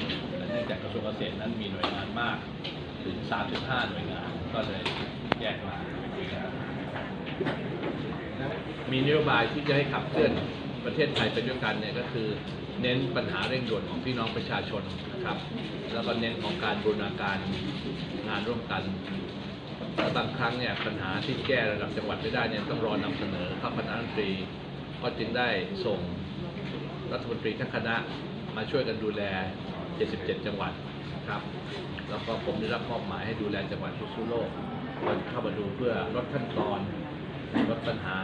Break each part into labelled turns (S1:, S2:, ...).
S1: ชนแต่เนื่องจากกระทรวงเกษตรนั้นมีหน่วยงานมากถึง 3.5 หน่วยงาน ก็เลยแยกมาคุยกันมีนโยบายที่จะให้ขับเคลื่อนประเทศไทยไปด้วยกันเนี่ยก็คือเน้นปัญหาเร่งด่วนของพี่น้องประชาชนนะครับ แล้วก็เน้นของการบูรณาการงานร่วมกันและบางครั้งเนี่ยปัญหาที่แก้ระดับจังหวัดไม่ได้เนี่ยต้องรอนำเสนอข้าคณะรัฐมนตรี ก็จึงได้ส่งรัฐมนตรีทั้งคณะมาช่วยกันดูแล 77 จังหวัดครับ แล้วก็ผมได้รับมอบหมายให้ดูแลจังหวัดพิษณุโลกก็เข้ามาดูเพื่อลดขั้นตอนลดปัญหา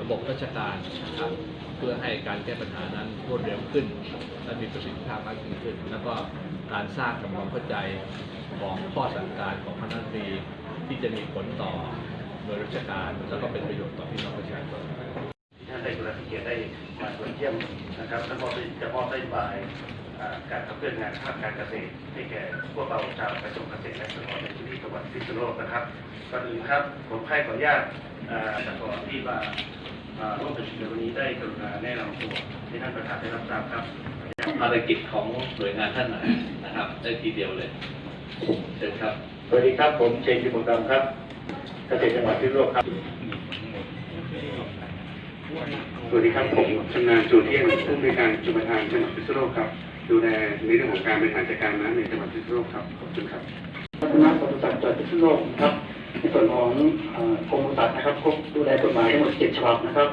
S1: ระบบราชการนะครับเพื่อให้การแก้ปัญหานั้นรวดเร็วขึ้น และมีประสิทธิภาพมากยิ่งขึ้น แล้วก็การสร้างความเข้าใจของข้อสั่งการของคณะรัฐมนตรีที่จะมีผลต่อหน่วยราชการแล้วก็เป็นประโยชน์ต่อพี่น้องประชาชน
S2: ท่านได้รุณาธิเกียรติได้ มาตรวจเยี่ยมนะครับแล้วก็จะมอบนโยบายอ่าการขับเคลื่อนงานภาคการเกษตรให้แก่พวกเราชาวกระทรวงเกษตรและสหกรณ์ในพื้นที่จังหวัดพิษณุโลกนะครับก่อนอื่นครับผมให้ขออนุญาตอ่าจากก่อนที่มาอ่าร่วมประชุมในวันนี้ได้กรุณาแนะนำตัวให้ท่านประธานได้รับทราบครับ
S1: ภารกิจของหน่วยงานท่านไหนนะครับ ได้ทีเดียวเลยเชิญครับ
S2: สวัสดีครับผมเชนจิบุญดำครับเกษตรจังหวัดพิษณุโลกครับ
S3: สวัสดีครับ ผมชำนาญจูเที่ยงผู้อำนวยการจุฬาทานจังหวัดพิษณุโลกครับ ดูแลในเรื่องของการบริหารจัดการน้ำในจังหวัดพิษณุโลกครับ ขอบคุณครับ
S4: พัฒนาปศุสัตว์จังหวัดพิษณุโลกนะครับ ในส่วนของเอ่อกรมปศุสัตว์นะครับครบดูแลกฎหมายทั้งหมด7ฉบับนะครับ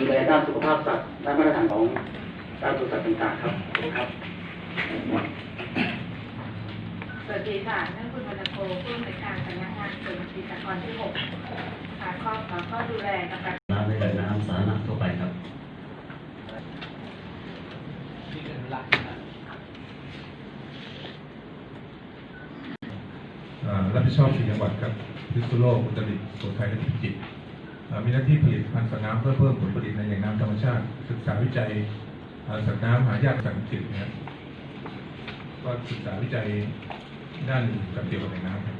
S4: ดูแลด้านสุขภาพสัตว์ด้านมาตรฐานของด้านปศุสัตว์ต่างๆครับขอบคุณครับ
S5: สวัสดีค่ะนั่นคุณวรรณโพผู้อำนวยการสำนักงานกรมศิลปากรที่หกค่ะข้อขอข้อดูแลกับการ
S6: น้ำในแหล่งน้ำสาธารณะทั่วไปครับ
S1: ที่เป็นหลักนะ
S7: อ่า รับผิดชอบสี่จังหวัดครับพิษณุโลกอุตรดิตถ์สุโขทัยและพิจิตรมีหน้าที่ผลิตพันธุ์สัตว์น้ำเพื่อเพิ่มผลผลิตในแหล่งน้ำธรรมชาติ ศึกษาวิจัยอ่าสัตว์น้ำหายากจากอังกฤษนะครับก็ศึกษาวิจัยด้านการเกี่ยวกับแหล่งน้ำครับ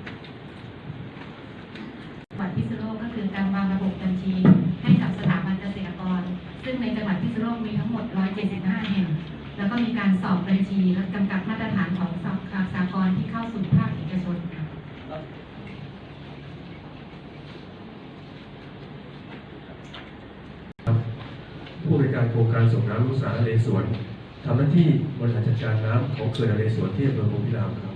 S8: จังหวัดพิษณุโลกก็คือการวางระบบบัญชีให้กับสถาบันเกษตรกร ซึ่งในจังหวัดพิษณุโลกมีทั้งหมด 175 แห่ง แล้วก็มีการสอบบัญชีและกำกับมาตรฐานของสากรณ์ที่เข้าสู่ภาคเอกชนค่ะ
S9: ผู้บริการโครงการส่งน้ำลูกสาวนเลสวนทำหน้าที่บริหารจัดการน้ำของเขื่อนนเลสวนที่อำเภอโพธิรามครับ